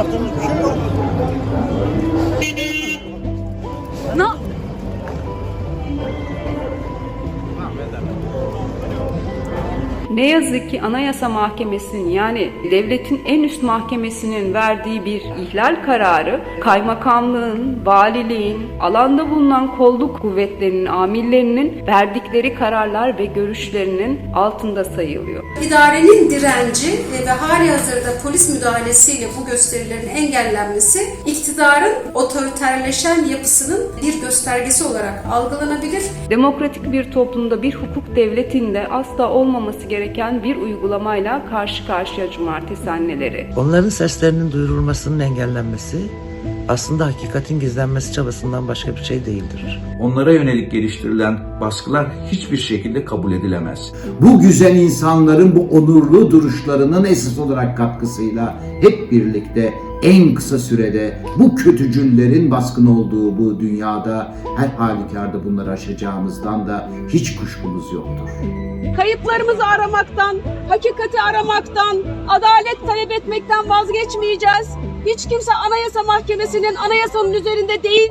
yaptığımız bir şey yok. Ne yazık ki Anayasa Mahkemesi'nin yani devletin en üst mahkemesinin verdiği bir ihlal kararı kaymakamlığın, valiliğin, alanda bulunan kolluk kuvvetlerinin amirlerinin verdikleri kararlar ve görüşlerinin altında sayılıyor. İdarenin direnci ve hali hazırda polis müdahalesiyle bu gösterilerin engellenmesi iktidarın otoriterleşen yapısının bir göstergesi olarak algılanabilir. Demokratik bir toplumda bir hukuk devletinde asla olmaması gereken bir uygulamayla karşı karşıya cumartesi anneleri. Onların seslerinin duyurulmasının engellenmesi aslında hakikatin gizlenmesi çabasından başka bir şey değildir. Onlara yönelik geliştirilen baskılar hiçbir şekilde kabul edilemez. bu güzel insanların bu onurlu duruşlarının esas olarak katkısıyla hep birlikte en kısa sürede bu kötücüllerin baskın olduğu bu dünyada her halükarda bunları aşacağımızdan da hiç kuşkumuz yoktur. Kayıplarımızı aramaktan, hakikati aramaktan, adalet talep etmekten vazgeçmeyeceğiz. Hiç kimse Anayasa Mahkemesi'nin anayasanın üzerinde değil,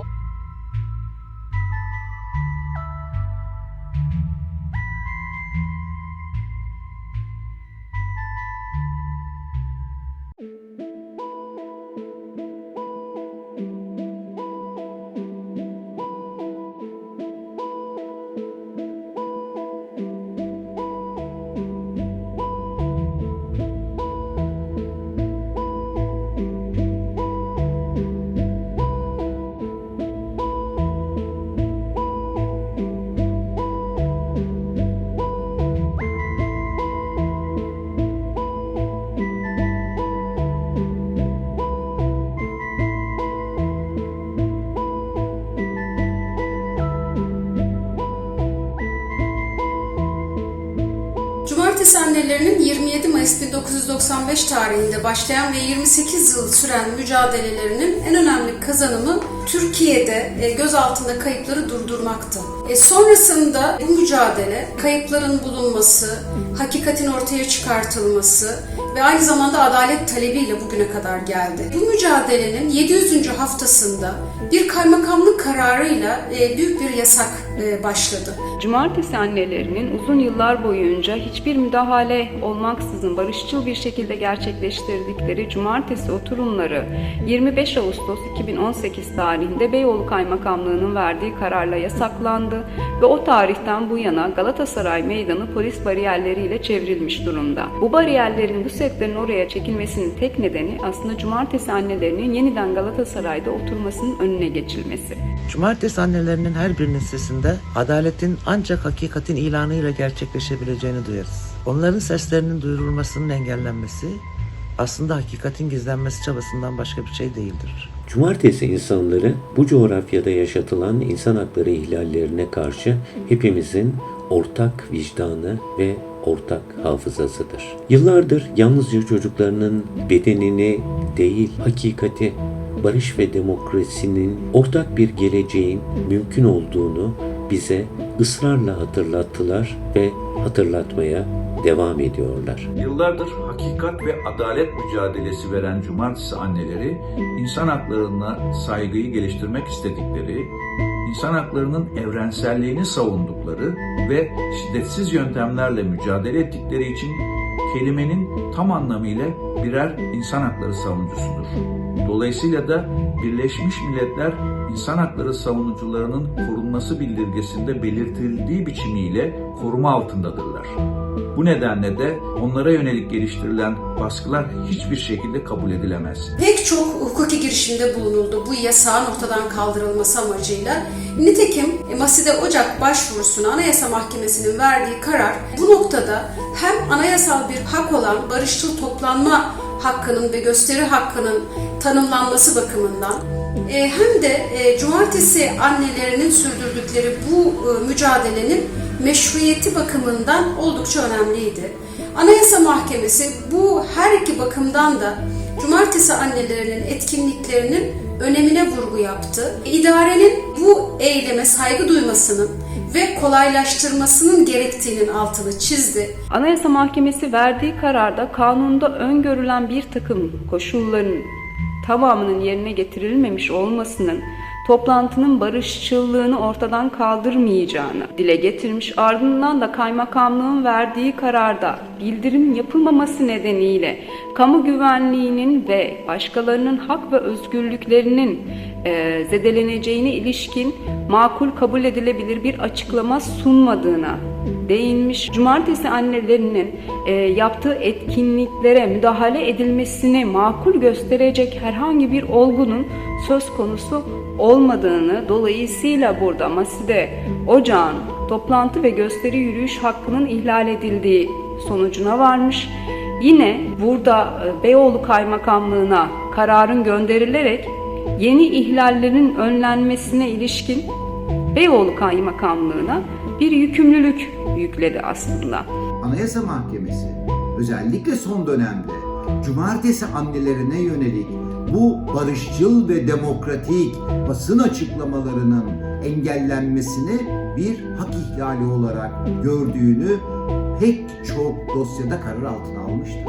Cumartesi annelerinin 27 Mayıs 1995 tarihinde başlayan ve 28 yıl süren mücadelelerinin en önemli kazanımı Türkiye'de e, gözaltında kayıpları durdurmaktı. E, sonrasında bu mücadele kayıpların bulunması, hakikatin ortaya çıkartılması ve aynı zamanda adalet talebiyle bugüne kadar geldi. Bu mücadelenin 700. haftasında bir kaymakamlık kararıyla e, büyük bir yasak başladı. Cumartesi annelerinin uzun yıllar boyunca hiçbir müdahale olmaksızın barışçıl bir şekilde gerçekleştirdikleri cumartesi oturumları 25 Ağustos 2018 tarihinde Beyoğlu Kaymakamlığı'nın verdiği kararla yasaklandı ve o tarihten bu yana Galatasaray Meydanı polis bariyerleriyle çevrilmiş durumda. Bu bariyerlerin bu setlerin oraya çekilmesinin tek nedeni aslında cumartesi annelerinin yeniden Galatasaray'da oturmasının önüne geçilmesi. Cumartesi annelerinin her birinin sesinde adaletin ancak hakikatin ilanıyla gerçekleşebileceğini duyarız. Onların seslerinin duyurulmasının engellenmesi aslında hakikatin gizlenmesi çabasından başka bir şey değildir. Cumartesi insanları bu coğrafyada yaşatılan insan hakları ihlallerine karşı hepimizin ortak vicdanı ve ortak hafızasıdır. Yıllardır yalnızca çocuklarının bedenini değil hakikati, barış ve demokrasinin ortak bir geleceğin mümkün olduğunu bize ısrarla hatırlattılar ve hatırlatmaya devam ediyorlar. Yıllardır hakikat ve adalet mücadelesi veren cumartesi anneleri insan haklarına saygıyı geliştirmek istedikleri, insan haklarının evrenselliğini savundukları ve şiddetsiz yöntemlerle mücadele ettikleri için kelimenin tam anlamıyla birer insan hakları savunucusudur. Dolayısıyla da Birleşmiş Milletler İnsan Hakları Savunucularının korunması bildirgesinde belirtildiği biçimiyle koruma altındadırlar. Bu nedenle de onlara yönelik geliştirilen baskılar hiçbir şekilde kabul edilemez. Pek çok hukuki girişimde bulunuldu bu yasağın ortadan kaldırılması amacıyla. Nitekim e, Maside Ocak başvurusuna Anayasa Mahkemesi'nin verdiği karar bu noktada hem anayasal bir hak olan barışçıl toplanma hakkının ve gösteri hakkının tanımlanması bakımından e, hem de e, cumartesi annelerinin sürdürdükleri bu mücadelenin meşruiyeti bakımından oldukça önemliydi. Anayasa Mahkemesi bu her iki bakımdan da cumartesi annelerinin etkinliklerinin önemine vurgu yaptı. İdarenin bu eyleme saygı duymasının ve kolaylaştırmasının gerektiğinin altını çizdi. Anayasa Mahkemesi verdiği kararda kanunda öngörülen bir takım koşulların tamamının yerine getirilmemiş olmasının toplantının barışçıllığını ortadan kaldırmayacağını dile getirmiş. Ardından da kaymakamlığın verdiği kararda bildirim yapılmaması nedeniyle kamu güvenliğinin ve başkalarının hak ve özgürlüklerinin e, zedeleneceğine ilişkin makul kabul edilebilir bir açıklama sunmadığına değinmiş. Cumartesi annelerinin e, yaptığı etkinliklere müdahale edilmesini makul gösterecek herhangi bir olgunun söz konusu olmadığını dolayısıyla burada Maside Ocağın toplantı ve gösteri yürüyüş hakkının ihlal edildiği sonucuna varmış. Yine burada e, Beyoğlu Kaymakamlığına kararın gönderilerek yeni ihlallerin önlenmesine ilişkin Beyoğlu Kaymakamlığına bir yükümlülük yükledi aslında. Anayasa Mahkemesi özellikle son dönemde cumartesi annelerine yönelik bu barışçıl ve demokratik basın açıklamalarının engellenmesini bir hak ihlali olarak gördüğünü pek çok dosyada karar altına almıştır.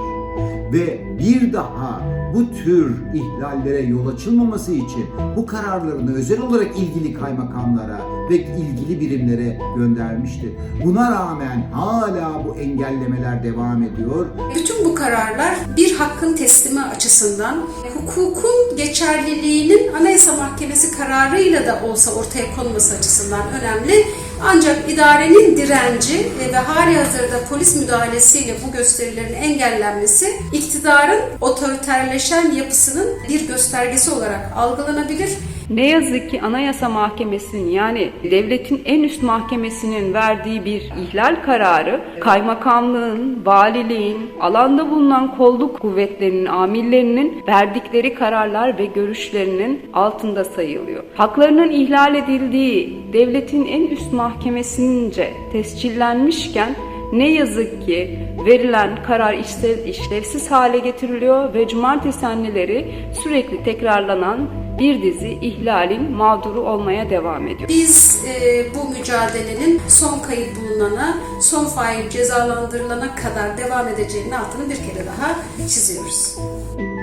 Ve bir daha bu tür ihlallere yol açılmaması için bu kararlarını özel olarak ilgili kaymakamlara ve ilgili birimlere göndermiştir. Buna rağmen hala bu engellemeler devam ediyor. Bütün bu kararlar bir hakkın teslimi açısından hukukun geçerliliğinin Anayasa Mahkemesi kararıyla da olsa ortaya konması açısından önemli. Ancak idarenin direnci ve hali hazırda polis müdahalesiyle bu gösterilerin engellenmesi iktidarın otoriterleşen yapısının bir göstergesi olarak algılanabilir. Ne yazık ki Anayasa Mahkemesi'nin yani devletin en üst mahkemesinin verdiği bir ihlal kararı kaymakamlığın, valiliğin, alanda bulunan kolluk kuvvetlerinin amirlerinin verdikleri kararlar ve görüşlerinin altında sayılıyor. Haklarının ihlal edildiği devletin en üst mahkemesince tescillenmişken ne yazık ki verilen karar işlev, işlevsiz hale getiriliyor ve cumartesi anneleri sürekli tekrarlanan bir dizi ihlalin mağduru olmaya devam ediyor. Biz e, bu mücadelenin son kayıp bulunana, son fail cezalandırılana kadar devam edeceğinin altını bir kere daha çiziyoruz.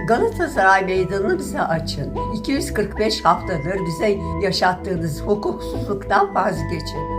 Galatasaray Meydanı'nı bize açın. 245 haftadır bize yaşattığınız hukuksuzluktan vazgeçin.